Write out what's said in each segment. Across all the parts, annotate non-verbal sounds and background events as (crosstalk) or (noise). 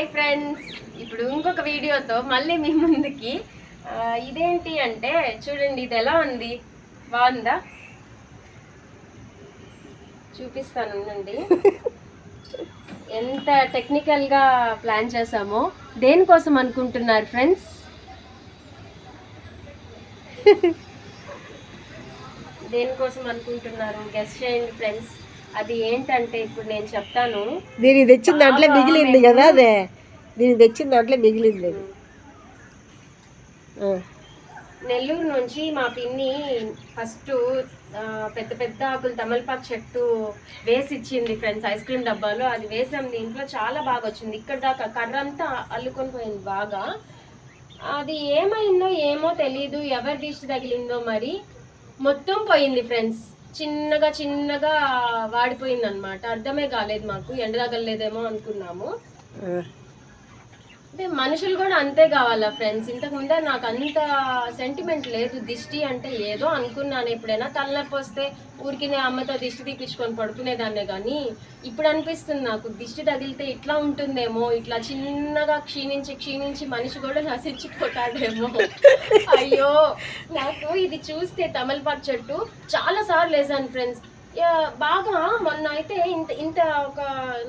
Hi friends. ఇప్పుడు ఇంకొక వీడియోతో మళ్ళీ మీ ముందుకి ఇదేంటి అంటే చూడండి ఇది ఎలా ఉంది? బాగుందా? చూపిస్తాను ఉండండి. ఎంత టెక్నికల్గా ప్లాన్ చేసామో దేనికోసం అనుకుంటున్నారు ఫ్రెండ్స్? దేనికోసం అనుకుంటున్నారు? గెస్ట్ చేయండి ఫ్రెండ్స్. అది ఏంటంటే ఇప్పుడు నేను చెప్తాను. దీనికి తెచ్చిన దాంట్లో మిగిలింది కదా అదే. దీనికి తెచ్చిన దాంట్లో మిగిలింది. నెల్లూరు నుంచి మా పిన్ని ఫస్ట్ పెద్ద పెద్ద ఆకులు తమలపాకు చెట్టు వేసి ఇచ్చింది ఫ్రెండ్స్ ఐస్ క్రీమ్ డబ్బాలో. అది వేసాం దీంట్లో చాలా బాగా వచ్చింది. ఇక్కడ దాకా కర్ర అంతా అల్లుకొని పోయింది బాగా. అది ఏమైందో ఏమో తెలియదు ఎవరి దిష్టి తగిలిందో మరి. మొత్తం పోయింది ఫ్రెండ్స్. చిన్నగా చిన్నగా వాడిపోయింది అనమాట అర్థమే కాలేదు మాకు. ఎండ తగలలేదేమో అనుకున్నాము. అంటే మనుషులు కూడా అంతే కావాలా ఫ్రెండ్స్ ఇంతకు ముందే నాకు అంత సెంటిమెంట్ లేదు. దిష్టి అంటే ఏదో అనుకున్నాను. ఎప్పుడైనా తలనొప్పి వస్తే ఊరికి నేను అమ్మతో దిష్టి తీపించుకొని పడుకునేదాన్నే కానీ ఇప్పుడు అనిపిస్తుంది నాకు. దిష్టి తగిలితే ఇట్లా ఉంటుందేమో? ఇట్లా చిన్నగా క్షీణించి క్షీణించి మనిషి కూడా నశించిపోతాడేమో? (laughs) అయ్యో! నాకు ఇది చూస్తే తమలపాకు చెట్టు. చాలా సార్లు వేసాను ఫ్రెండ్స్ బాగా మొన్న అయితే ఇంత ఇంత ఒక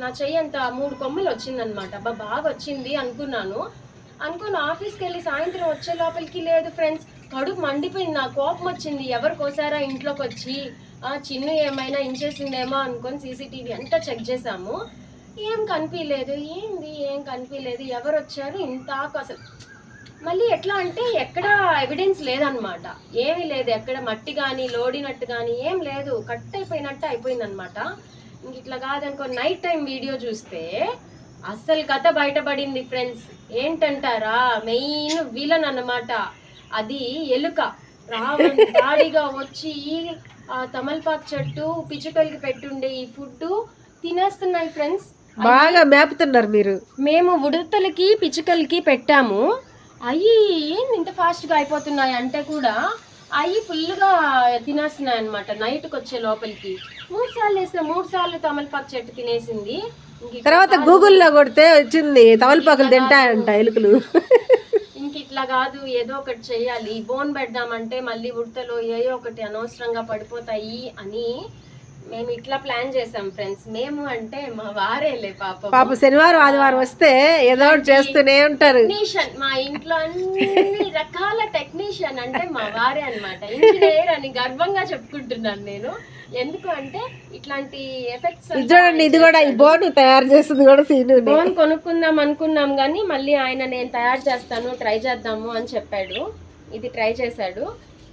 నా చెయ్యి అంత మూడు కొమ్మలు వచ్చిందనమాట అబ్బా బాగా వచ్చింది అనుకున్నాను. అనుకుని ఆఫీస్కి వెళ్ళి సాయంత్రం వచ్చే లోపలికి లేదు ఫ్రెండ్స్. కడుపు మండిపోయింది నా కోపం వచ్చింది. ఎవరు కోసారా ఇంట్లోకి వచ్చి ఆ చిన్ను ఏమైనా ఇంచేసిందేమో అనుకొని సీసీటీవీ అంతా చెక్ చేసాము ఏం కనిపించలేదు ఏంది? ఏం కనిపించలేదు ఎవరు వచ్చారు ఇంతకు అసలు మళ్ళీ ఎట్లా అంటే ఎక్కడ ఎవిడెన్స్ లేదనమాట ఏమీ లేదు ఎక్కడ మట్టి కానీ లోడినట్టు కానీ ఏం లేదు. కట్ అయిపోయినట్టు అయిపోయింది అనమాట ఇంక ఇట్లా కాదనుకో నైట్ టైం వీడియో చూస్తే అస్సలు కథ బయటపడింది ఫ్రెండ్స్ ఏంటంటారా? మెయిన్ విలన్ అన్నమాట. అది ఎలుక. రావణ్ దాడిగా వచ్చి ఆ తమలపాకు చెట్టు పిచ్చుకలకి పెట్టుండే ఈ ఫుడ్ తినేస్తున్నాయి ఫ్రెండ్స్ బాగా మేపుతున్నారు మీరు. మేము ఉడతలకి పిచ్చుకలకి పెట్టాము. అవి ఏంది ఇంత ఫాస్ట్గా అయిపోతున్నాయి అంటే కూడా అవి ఫుల్గా తినేస్తున్నాయి అనమాట నైట్కి వచ్చే లోపలికి. మూడు సార్లు వేస్తే మూడు సార్లు తమలపాకు చెట్టు తినేసింది. తర్వాత గూగుల్లో కొడితే వచ్చింది తమలపాకులు తింటాయంట ఎలుకలు. ఇంక ఇట్లా కాదు ఏదో ఒకటి చెయ్యాలి. బోన్ పెడదామంటే మళ్ళీ ఉడతలు ఏయో ఒకటి అనవసరంగా పడిపోతాయి అని మేము ఇట్లా ప్లాన్ చేసాం ఫ్రెండ్స్. మేము అంటే మా వారేలే పాపం. పాప శనివారం ఆదివారం వస్తే ఏదో చేస్తూనే ఉంటారు. టెక్నీషియన్ మా ఇంట్లో అన్ని రకాల టెక్నీషియన్ అంటే మా వారే అన్నమాట. ఇంజనీర్ అని గర్వంగా చెప్పుకుంటున్నాను నేను. ఎందుకు అంటే ఇట్లాంటి ఎఫెక్ట్స్ చూడండి ఇది కూడా ఈ బోన్ తయారు చేస్తుంది కూడా సీను ఫోన్ కొనుక్కుందాం అనుకున్నాం కానీ మళ్ళీ ఆయన నేను తయారు చేస్తాను ట్రై చేద్దాము అని చెప్పాడు. ఇది ట్రై చేశాడు.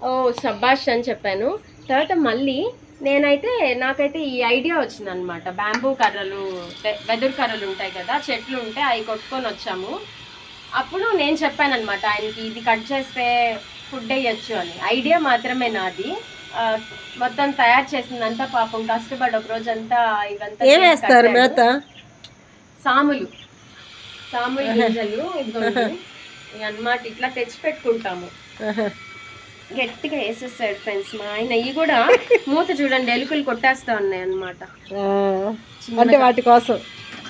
ఓ సబ్బాష్ అని చెప్పాను. తర్వాత మళ్ళీ నేనైతే నాకైతే ఈ ఐడియా వచ్చింది అనమాట బ్యాంబూ కర్రలు వెదురు కర్రలు ఉంటాయి కదా చెట్లు ఉంటే అవి కొట్టుకొని వచ్చాము. అప్పుడు నేను చెప్పాను అనమాట ఆయనకి ఇది కట్ చేస్తే ఫుడ్ వేయచ్చు అని. ఐడియా మాత్రమే నాది. మొత్తం తయారు చేసిందంతా పాపం కష్టపడి ఒక రోజంతా ఇవంతా సాములు. సాములు గింజలు అన్నమాట ఇట్లా తెచ్చి పెట్టుకుంటాము. గట్టిగా వేసేస్తాడు ఫ్రెండ్స్ మా ఆయన. ఇవి కూడా మూత చూడండి ఎలుకలు కొట్టేస్తా ఉన్నాయి అన్నమాట. ఆ, అంటే వాటి కోసం.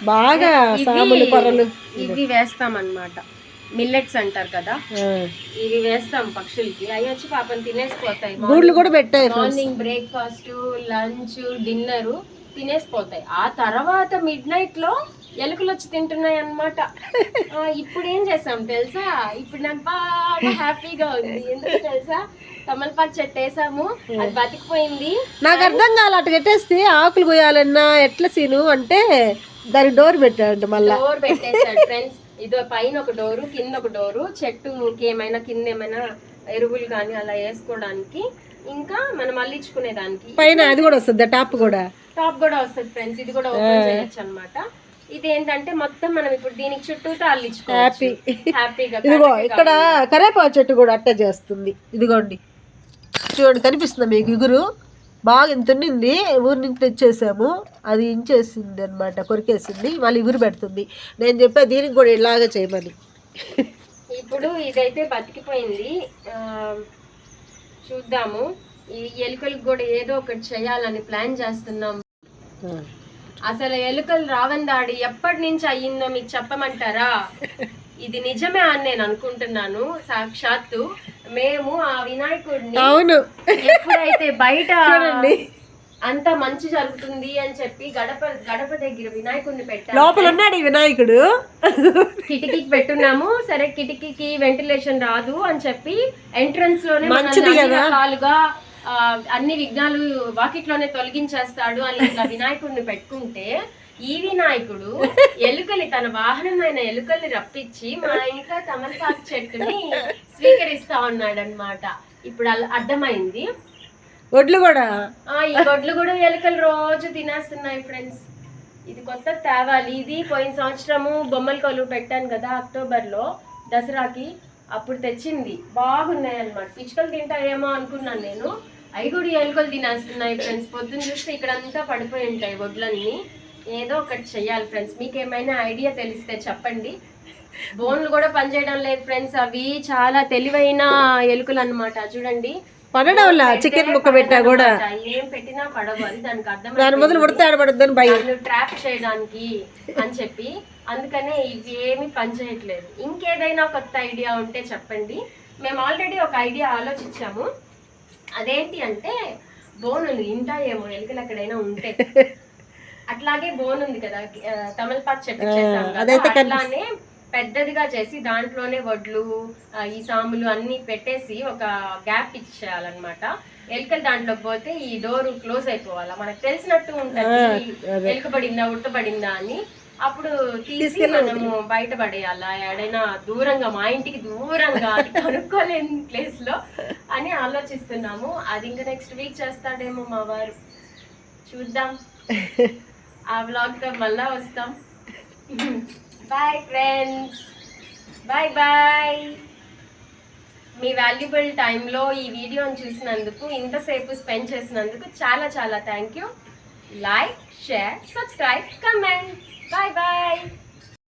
బాగా సాములు కొర్రలు. ఇవి వేస్తాం అన్నమాట మిల్లెట్స్ అంటారు కదా. ఇవి వేస్తాం పక్షులకి. అవి వచ్చి పాపం తినేసిపోతాయి. గూడ్లు కూడా పెట్టాయి మార్నింగ్ బ్రేక్ఫాస్ట్ లంచ్ డిన్నర్ తినేసిపోతాయి. ఆ తర్వాత మిడ్ నైట్లో ఎలుకలు వచ్చి తింటున్నాయి అనమాట ఇప్పుడు ఏం చేసాం తెలుసా? ఇప్పుడు నాకు బాగా హ్యాపీగా ఉంది. ఎందుకు తెలుసా? తమలపాకు చెట్టు వేసాము అది బతికిపోయింది. నాకు అర్థం కాలే అటు కట్టేస్తే ఆకులు పోయాలన్నా ఎట్లా సీను అంటే దానికి డోర్ పెట్టాడు మళ్ళా. డోర్ పెట్టేశాడు ఫ్రెండ్స్ ఇదో పైన ఒక డోరు కింద ఒక డోరు. చెట్టుకి ఏమైనా కింద ఏమైనా ఎరువులు కానీ అలా వేసుకోవడానికి ఇంకా మనం అల్లించుకునే దానికి పైన అది కూడా వస్తుంది టాప్ కూడా. టాప్ కూడా వస్తుంది ఫ్రెండ్స్ ఇది కూడా ఓపెన్ చేయొచ్చు అనమాట ఇది ఏంటంటే మొత్తం మనం ఇప్పుడు దీనికి చుట్టూతో అల్లించుకోవచ్చు. హ్యాపీగా ఇదిగో ఇక్కడ కరేపాకు చెట్టు కూడా అట్టే చేస్తుంది. ఇదిగోండి. చూడండి కనిపిస్తుంది మీకు ఇగురు. బాగా ఇంత ఉండింది. ఊరి నుంచి తెచ్చేసాము. అది ఇంచేసింది అనమాట కొరికేసింది. మళ్ళీ ఇగురు పెడుతుంది. నేను చెప్పా దీనికి కూడా ఇలాగే చేయమని. ఇప్పుడు ఇదైతే బతికిపోయింది. చూద్దాము. ఈ ఎలుకలకు కూడా ఏదో ఒకటి చేయాలని ప్లాన్ చేస్తున్నాం. అసలు ఎలుకలు రావని దాడి ఎప్పటి నుంచి అయ్యిందో మీకు చెప్పమంటారా? ఇది నిజమే అని నేను అనుకుంటున్నాను సాక్షాత్తు. మేము ఆ వినాయకుడిని అవును. ఎప్పుడైతే బయట. అంత మంచి జరుగుతుంది అని చెప్పి గడప గడప దగ్గర వినాయకుడిని పెట్టాము లోపల ఉన్నాడు ఈ వినాయకుడు. కిటికీకి పెట్టున్నాము. సరే కిటికీకి వెంటిలేషన్ రాదు అని చెప్పి ఎంట్రన్స్లోనే మంచిది కదా. రకాలుగా అన్ని విఘ్నాలు వాకిట్లోనే తొలగించేస్తాడు అని ఇట్లా వినాయకుడిని పెట్టుకుంటే ఈ వినాయకుడు ఎలుకలి తన వాహనమైన ఎలుకల్ని రప్పించి మా ఇంట్లో తమలపాకు చెట్టుని స్వీకరిస్తా ఉన్నాడు అనమాట ఇప్పుడు అలా అర్థమైంది? ఒడ్లు కూడా? ఈ గొడ్లు కూడా ఎలుకలు రోజు తినేస్తున్నాయి ఫ్రెండ్స్ ఇది కొత్త తేవాలి. ఇది పోయిన సంవత్సరము బొమ్మల కొలువు పెట్టాను కదా అక్టోబర్లో దసరాకి. అప్పుడు తెచ్చింది. బాగున్నాయి అన్నమాట పిచ్చుకలు తింటాయేమో అనుకున్నాను నేను. అవి కూడా ఎలుకలు తినేస్తున్నాయి ఫ్రెండ్స్ పొద్దున్న చూస్తే ఇక్కడంతా పడిపోయి ఉంటాయి వడ్లన్నీ. ఏదో ఒకటి చెయ్యాలి ఫ్రెండ్స్ మీకు ఏమైనా ఐడియా తెలిస్తే చెప్పండి. బోన్లు కూడా పనిచేయడం లేదు ఫ్రెండ్స్ అవి చాలా తెలివైన ఎలుకలు అన్నమాట. చూడండి. పడడంలా? చికెన్ ముక్క పెట్టా కూడా. ఏం పెట్టినా పడవు అది దానికి అర్థం దాని మొదలు ఉడత ఆడబడద్దని భయం. ట్రాప్ చేయడానికి అని చెప్పి అందుకనే ఇవి ఏమి పనిచేయట్లేదు ఇంకేదైనా కొత్త ఐడియా ఉంటే చెప్పండి. మేము ఆల్రెడీ ఒక ఐడియా ఆలోచించాము. అదేంటి అంటే బోన్ ఉంది. ఇంటా ఏమో ఎలుకలు ఎక్కడైనా ఉంటే. (laughs) అట్లాగే బోన్ ఉంది కదా కదా, అదైతే అట్లానే పెద్దదిగా చేసి దాంట్లోనే వడ్లు ఈ సాములు అన్ని పెట్టేసి ఒక గ్యాప్ ఇచ్చేయాలన్నమాట. ఎలుకలు దాంట్లోకి పోతే ఈ డోర్ క్లోజ్ అయిపోవాలా? మనకు తెలిసినట్టు ఉంటుంది ఎలుక పడిందా ఉడతపడిందా అని. అప్పుడు తీసి మనము బయట పడేయాలా? ఎడైనా దూరంగా మా ఇంటికి దూరంగా కనుక్కోలేని ప్లేస్లో అని ఆలోచిస్తున్నాము. అది ఇంకా నెక్స్ట్ వీక్ చేస్తాడేమో మా వారు. చూద్దాం. (laughs) ఆ వ్లాగ్తో మళ్ళా వస్తాం. బాయ్ ఫ్రెండ్స్ బాయ్ బాయ్ మీ వాల్యుబుల్ టైంలో ఈ వీడియోని చూసినందుకు ఇంతసేపు స్పెండ్ చేసినందుకు చాలా చాలా thank you like share subscribe comment bye bye